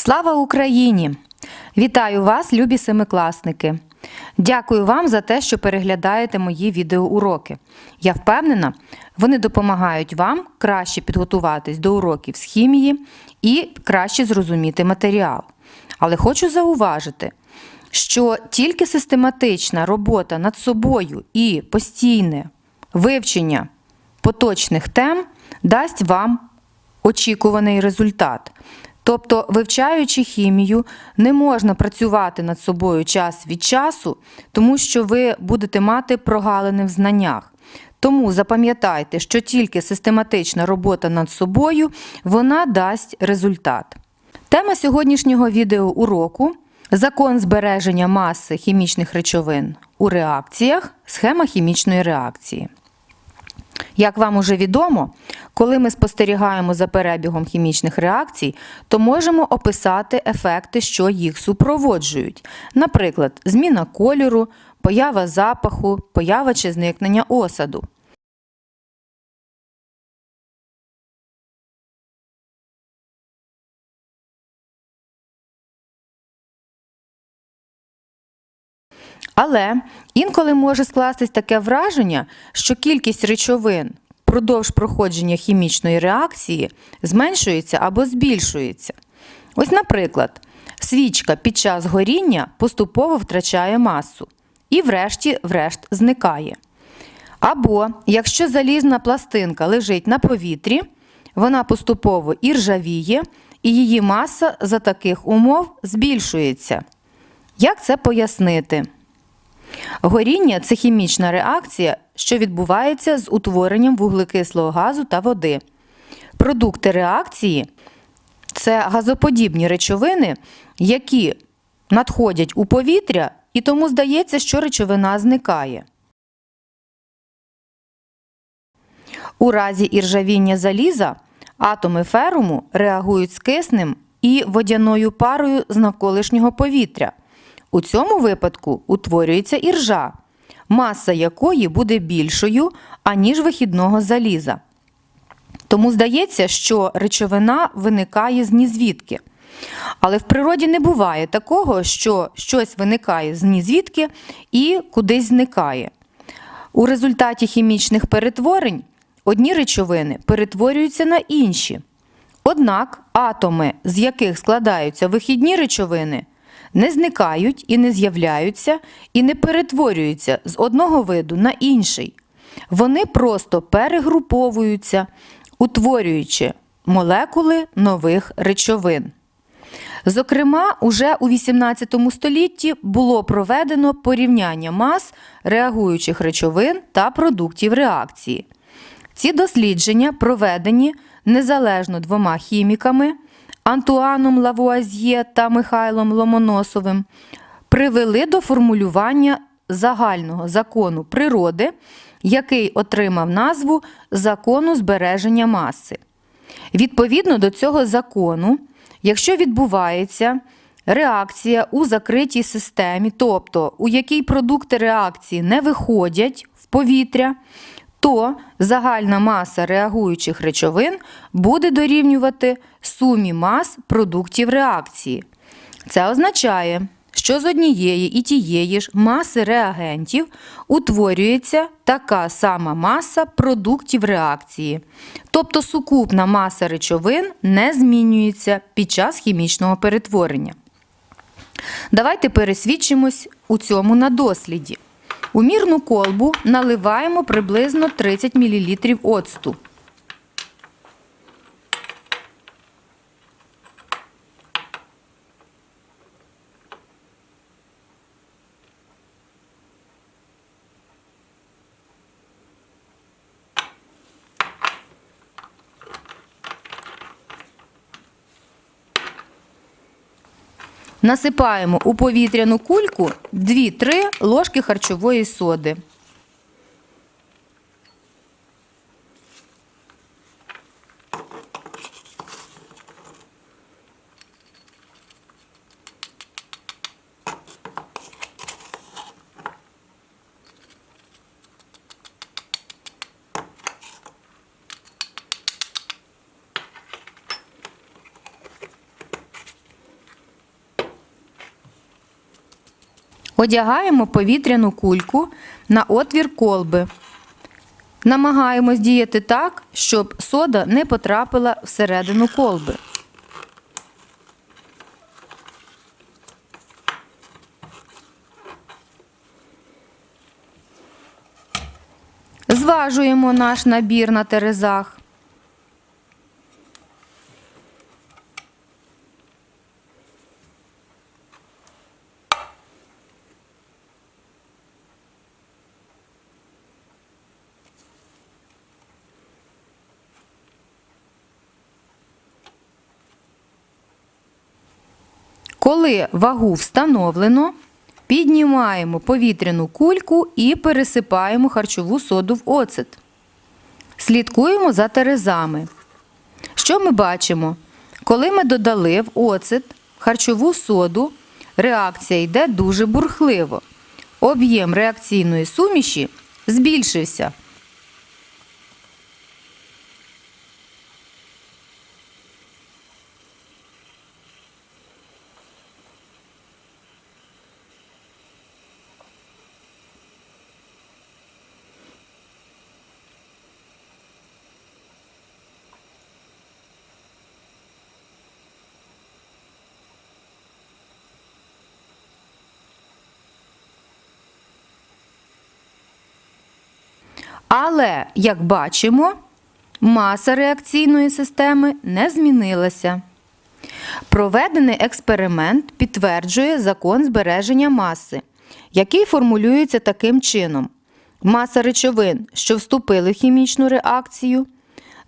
Слава Україні! Вітаю вас, любі семикласники! Дякую вам за те, що переглядаєте мої відеоуроки. Я впевнена, вони допомагають вам краще підготуватись до уроків з хімії і краще зрозуміти матеріал. Але хочу зауважити, що тільки систематична робота над собою і постійне вивчення поточних тем дасть вам очікуваний результат. Тобто, вивчаючи хімію, не можна працювати над собою час від часу, тому що ви будете мати прогалини в знаннях. Тому запам'ятайте, що тільки систематична робота над собою вона дасть результат. Тема сьогоднішнього відеоуроку закон збереження маси хімічних речовин у реакціях, схема хімічної реакції. Як вам уже відомо, коли ми спостерігаємо за перебігом хімічних реакцій, то можемо описати ефекти, що їх супроводжують. Наприклад, зміна кольору, поява запаху, поява чи зникнення осаду. Але інколи може скластись таке враження, що кількість речовин впродовж проходження хімічної реакції зменшується або збільшується. Ось, наприклад, свічка під час горіння поступово втрачає масу і, врешті-врешт, зникає. Або, якщо залізна пластинка лежить на повітрі, вона поступово іржавіє, і її маса за таких умов збільшується. Як це пояснити? Горіння це хімічна реакція, що відбувається з утворенням вуглекислого газу та води. Продукти реакції це газоподібні речовини, які надходять у повітря, і тому здається, що речовина зникає. У разі іржавіння заліза атоми феруму реагують з киснем і водяною парою з навколишнього повітря. У цьому випадку утворюється іржа, маса якої буде більшою, аніж вихідного заліза. Тому здається, що речовина виникає з нізвідки. Але в природі не буває такого, що щось виникає з нізвідки і кудись зникає. У результаті хімічних перетворень одні речовини перетворюються на інші. Однак атоми, з яких складаються вихідні речовини, не зникають і не з'являються, і не перетворюються з одного виду на інший. Вони просто перегруповуються, утворюючи молекули нових речовин. Зокрема, уже у XVIII столітті було проведено порівняння мас реагуючих речовин та продуктів реакції. Ці дослідження проведені незалежно двома хіміками. Антуаном Лавуазьє та Михайлом Ломоносовим привели до формулювання загального закону природи, який отримав назву закону збереження маси. Відповідно до цього закону, якщо відбувається реакція у закритій системі, тобто у якій продукти реакції не виходять в повітря, то загальна маса реагуючих речовин буде дорівнювати сумі мас продуктів реакції. Це означає, що з однієї і тієї ж маси реагентів утворюється така сама маса продуктів реакції. Тобто сукупна маса речовин не змінюється під час хімічного перетворення. Давайте пересвідчимось у цьому на досліді. У мірну колбу наливаємо приблизно 30 мл оцту. Насипаємо у повітряну кульку 2-3 ложки харчової соди. Одягаємо повітряну кульку на отвір колби. Намагаємось діяти так, щоб сода не потрапила всередину колби. Зважуємо наш набір на терезах. Коли вагу встановлено, піднімаємо повітряну кульку і пересипаємо харчову соду в оцет. Слідкуємо за терезами. Що ми бачимо? Коли ми додали в оцет харчову соду, реакція йде дуже бурхливо. Об'єм реакційної суміші збільшився. Але, як бачимо, маса реакційної системи не змінилася. Проведений експеримент підтверджує закон збереження маси, який формулюється таким чином: маса речовин, що вступили в хімічну реакцію,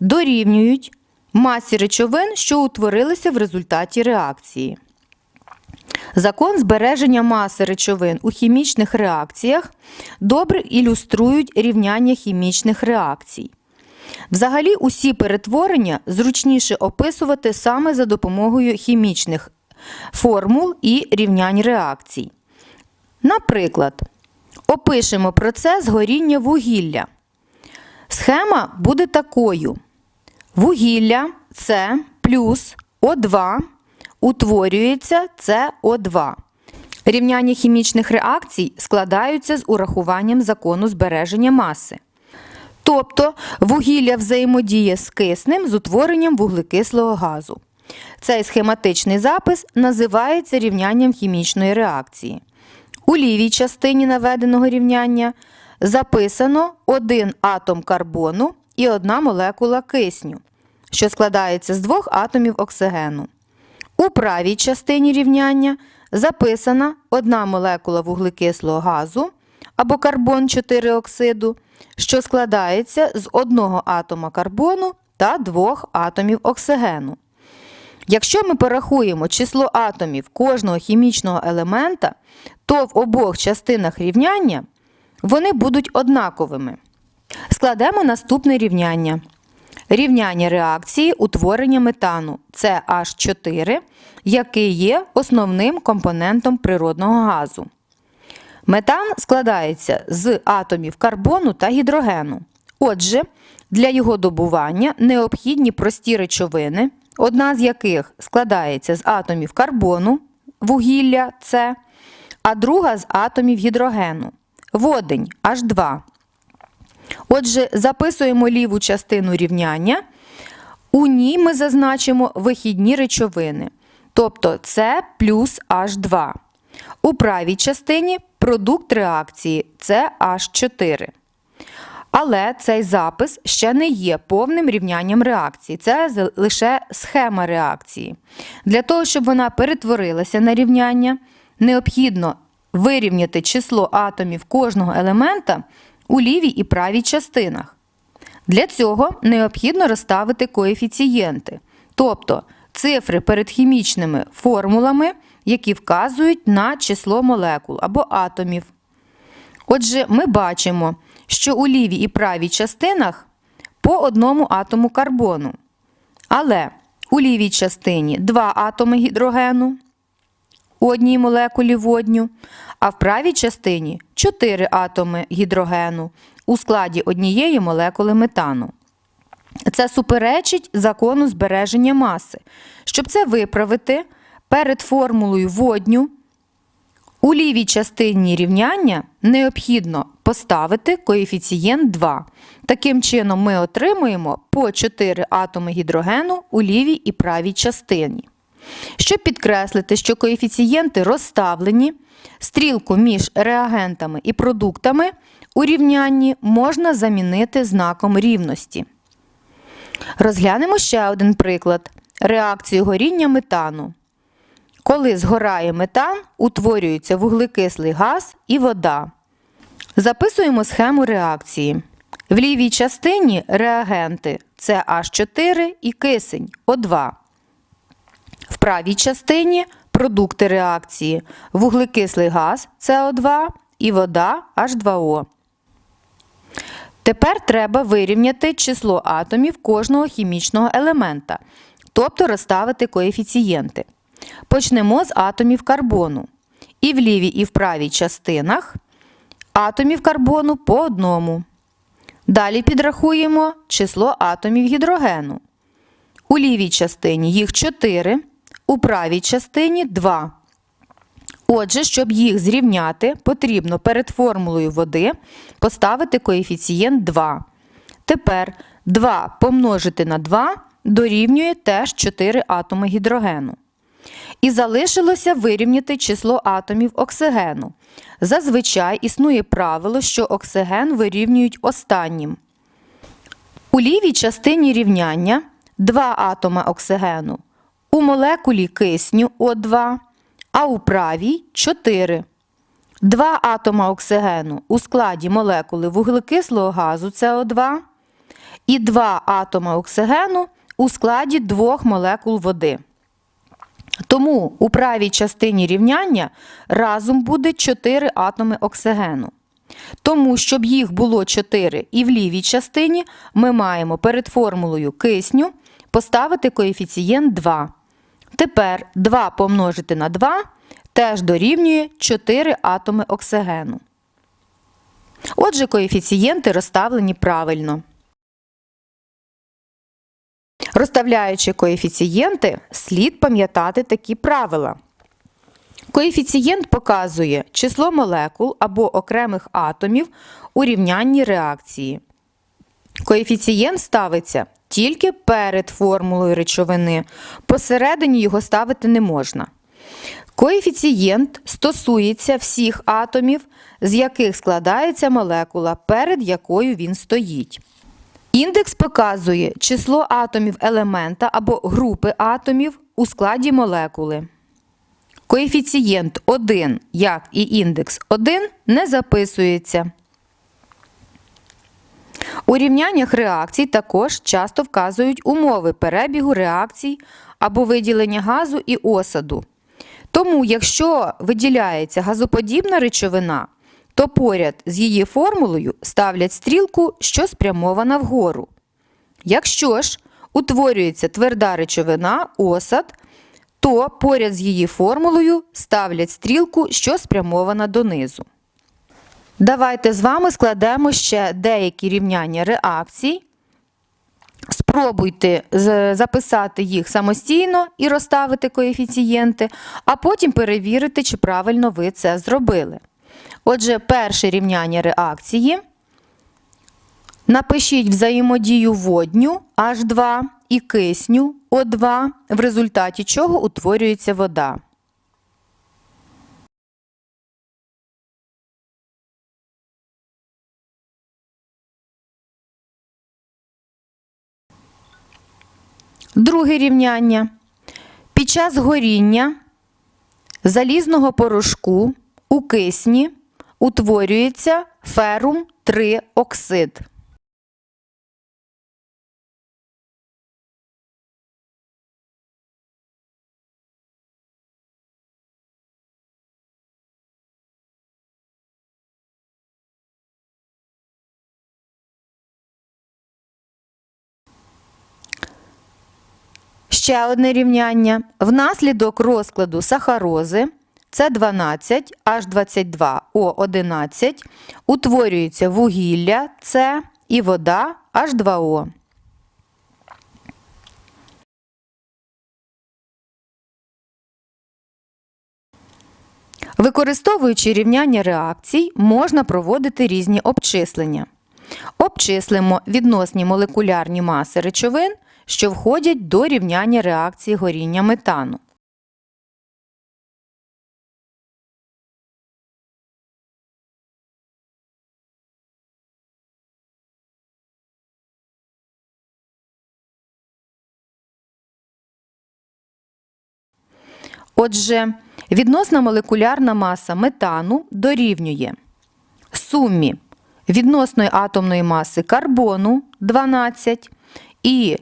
дорівнюють масі речовин, що утворилися в результаті реакції. Закон збереження маси речовин у хімічних реакціях добре ілюструють рівняння хімічних реакцій. Взагалі, усі перетворення зручніше описувати саме за допомогою хімічних формул і рівнянь реакцій. Наприклад, опишемо процес горіння вугілля. Схема буде такою: вугілля С плюс О2 утворюється СО2. Рівняння хімічних реакцій складаються з урахуванням закону збереження маси. Тобто вугілля взаємодіє з киснем з утворенням вуглекислого газу. Цей схематичний запис називається рівнянням хімічної реакції. У лівій частині наведеного рівняння записано один атом карбону і одна молекула кисню, що складається з двох атомів оксигену. У правій частині рівняння записана одна молекула вуглекислого газу або карбон 4 оксиду, що складається з одного атома карбону та двох атомів оксигену. Якщо ми порахуємо число атомів кожного хімічного елемента, то в обох частинах рівняння вони будуть однаковими. Складемо наступне рівняння. Рівняння реакції утворення метану CH4, який є основним компонентом природного газу. Метан складається з атомів карбону та гідрогену. Отже, для його добування необхідні прості речовини, одна з яких складається з атомів карбону, вугілля С, а друга з атомів гідрогену, водень H2. Отже, записуємо ліву частину рівняння. У ній ми зазначимо вихідні речовини, тобто С плюс H2. У правій частині продукт реакції CH4. Але цей запис ще не є повним рівнянням реакції. Це лише схема реакції. Для того, щоб вона перетворилася на рівняння, необхідно вирівняти число атомів кожного елемента у лівій і правій частинах. Для цього необхідно розставити коефіцієнти, тобто цифри перед хімічними формулами, які вказують на число молекул або атомів. Отже, ми бачимо, що у лівій і правій частинах по одному атому карбону. Але у лівій частині два атоми гідрогену у одній молекулі водню, а в правій частині 4 атоми гідрогену у складі однієї молекули метану. Це суперечить закону збереження маси. Щоб це виправити, перед формулою водню У лівій частині рівняння необхідно поставити коефіцієнт 2. Таким чином ми отримуємо по 4 атоми гідрогену у лівій і правій частині. Щоб підкреслити, що коефіцієнти розставлені, стрілку між реагентами і продуктами у рівнянні можна замінити знаком рівності. Розглянемо ще один приклад реакцію горіння метану. Коли згорає метан, утворюється вуглекислий газ і вода. Записуємо схему реакції. В лівій частині реагенти це H4 і кисень О2. Правій частині продукти реакції вуглекислий газ СО2 і вода H2O. Тепер треба вирівняти число атомів кожного хімічного елемента, тобто розставити коефіцієнти. Почнемо з атомів карбону. І в лівій, і в правій частинах атомів карбону по одному. Далі підрахуємо число атомів гідрогену. У лівій частині їх 4, у правій частині 2. Отже, щоб їх зрівняти, потрібно перед формулою води поставити коефіцієнт 2. Тепер 2 помножити на 2 дорівнює теж 4 атоми гідрогену. І залишилося вирівняти число атомів оксигену. Зазвичай існує правило, що оксиген вирівнюють останнім. У лівій частині рівняння 2 атома оксигену. У молекулі кисню О2, а у правій 4. Два атома оксигену у складі молекули вуглекислого газу СО2 і два атома оксигену у складі двох молекул води. Тому у правій частині рівняння разом буде 4 атоми оксигену. Тому, щоб їх було 4 і в лівій частині, ми маємо перед формулою кисню поставити коефіцієнт 2. Тепер 2 помножити на 2 теж дорівнює 4 атоми оксигену. Отже, коефіцієнти розставлені правильно. Розставляючи коефіцієнти, слід пам'ятати такі правила. Коефіцієнт показує число молекул або окремих атомів у рівнянні реакції. Коефіцієнт ставиться тільки перед формулою речовини, посередині його ставити не можна. Коефіцієнт стосується всіх атомів, з яких складається молекула, перед якою він стоїть. Індекс показує число атомів елемента або групи атомів у складі молекули. Коефіцієнт 1, як і індекс 1, не записується. У рівняннях реакцій також часто вказують умови перебігу реакцій або виділення газу і осаду. Тому, якщо виділяється газоподібна речовина, то поряд з її формулою ставлять стрілку, що спрямована вгору. Якщо ж утворюється тверда речовина, осад, то поряд з її формулою ставлять стрілку, що спрямована донизу. Давайте з вами складемо ще деякі рівняння реакцій. Спробуйте записати їх самостійно і розставити коефіцієнти, а потім перевірити, чи правильно ви це зробили. Отже, перше рівняння реакції. Напишіть взаємодію водню H2 і кисню О2, в результаті чого утворюється вода. Друге рівняння. Під час горіння залізного порошку у кисні утворюється ферум 3 оксид. Ще одне рівняння. Внаслідок розкладу сахарози С12, H22, O11 утворюється вугілля С і вода H2O. Використовуючи рівняння реакцій, можна проводити різні обчислення. Обчислимо відносні молекулярні маси речовин, що входять до рівняння реакції горіння метану. Отже, відносна молекулярна маса метану дорівнює сумі відносної атомної маси карбону 12 і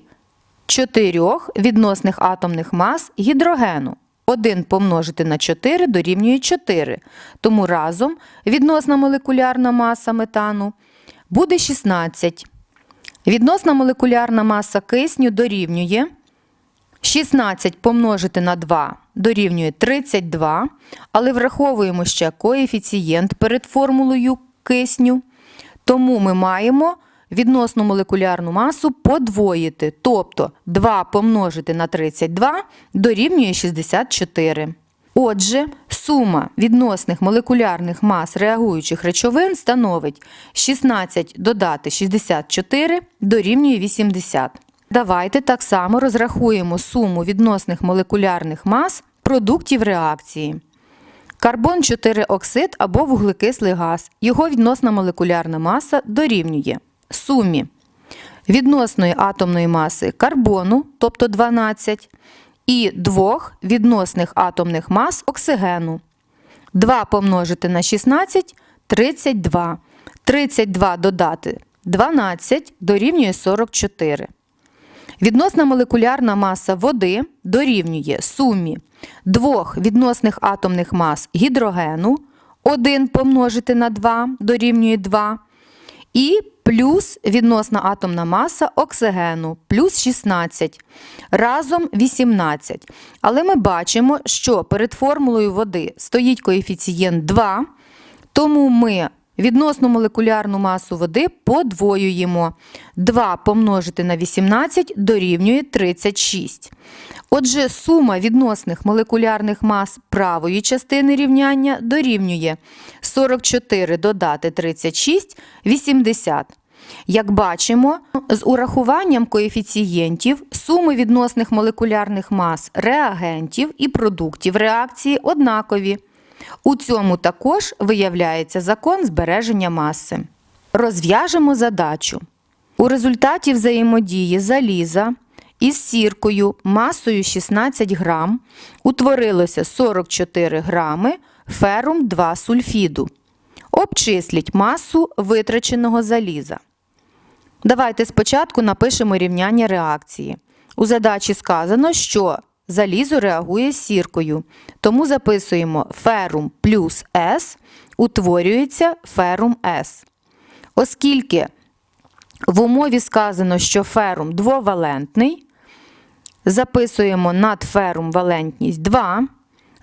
4 відносних атомних мас гідрогену. 1 помножити на 4 дорівнює 4. Тому разом відносна молекулярна маса метану буде 16. Відносна молекулярна маса кисню дорівнює 16 помножити на 2 дорівнює 32, але враховуємо ще коефіцієнт перед формулою кисню. Тому ми маємо відносну молекулярну масу подвоїти, тобто 2 помножити на 32 дорівнює 64. Отже, сума відносних молекулярних мас реагуючих речовин становить 16 додати 64 дорівнює 80. Давайте так само розрахуємо суму відносних молекулярних мас продуктів реакції. Карбон 4 оксид або вуглекислий газ. Його відносна молекулярна маса дорівнює сумі відносної атомної маси карбону, тобто 12, і двох відносних атомних мас оксигену. 2 помножити на 16 32. 32 додати 12 дорівнює 44. Відносна молекулярна маса води дорівнює сумі двох відносних атомних мас гідрогену 1 помножити на 2 дорівнює 2. І плюс відносна атомна маса оксигену плюс 16. Разом 18. Але ми бачимо, що перед формулою води стоїть коефіцієнт 2, тому ми відносну молекулярну масу води подвоюємо. 2 помножити на 18 дорівнює 36. Отже, сума відносних молекулярних мас правої частини рівняння дорівнює 44 додати 36 80. Як бачимо, з урахуванням коефіцієнтів суми відносних молекулярних мас реагентів і продуктів реакції однакові. У цьому також виявляється закон збереження маси. Розв'яжемо задачу. У результаті взаємодії заліза із сіркою масою 16 грам утворилося 44 грами ферум 2 сульфіду. Обчисліть масу витраченого заліза. Давайте спочатку напишемо рівняння реакції. У задачі сказано, що залізо реагує з сіркою, тому записуємо ферум плюс С утворюється ферум С. Оскільки в умові сказано, що ферум двовалентний, записуємо над ферум валентність 2,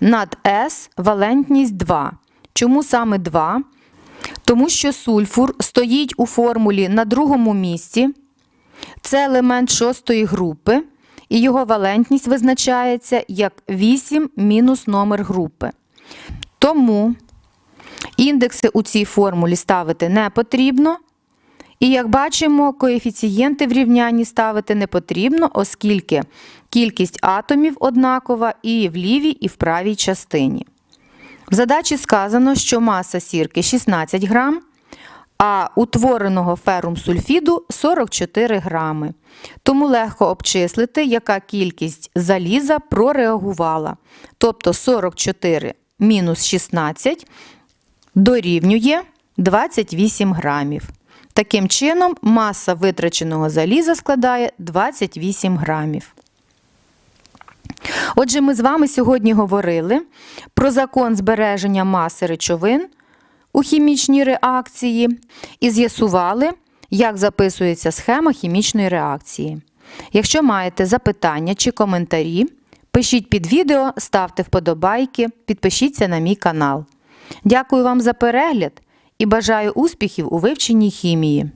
над С валентність 2. Чому саме 2? Тому що сульфур стоїть у формулі на другому місці. Це елемент шостої групи, і його валентність визначається як 8 мінус номер групи. Тому індекси у цій формулі ставити не потрібно. І як бачимо, коефіцієнти в рівнянні ставити не потрібно, оскільки кількість атомів однакова і в лівій, і в правій частині. В задачі сказано, що маса сірки 16 грам, а утвореного ферум сульфіду 44 грами. Тому легко обчислити, яка кількість заліза прореагувала. Тобто 44 мінус 16 дорівнює 28 грамів. Таким чином, маса витраченого заліза складає 28 грамів. Отже, ми з вами сьогодні говорили про закон збереження маси речовин у хімічній реакції і з'ясували, як записується схема хімічної реакції. Якщо маєте запитання чи коментарі, пишіть під відео, ставте вподобайки, підпишіться на мій канал. Дякую вам за перегляд і бажаю успіхів у вивченні хімії.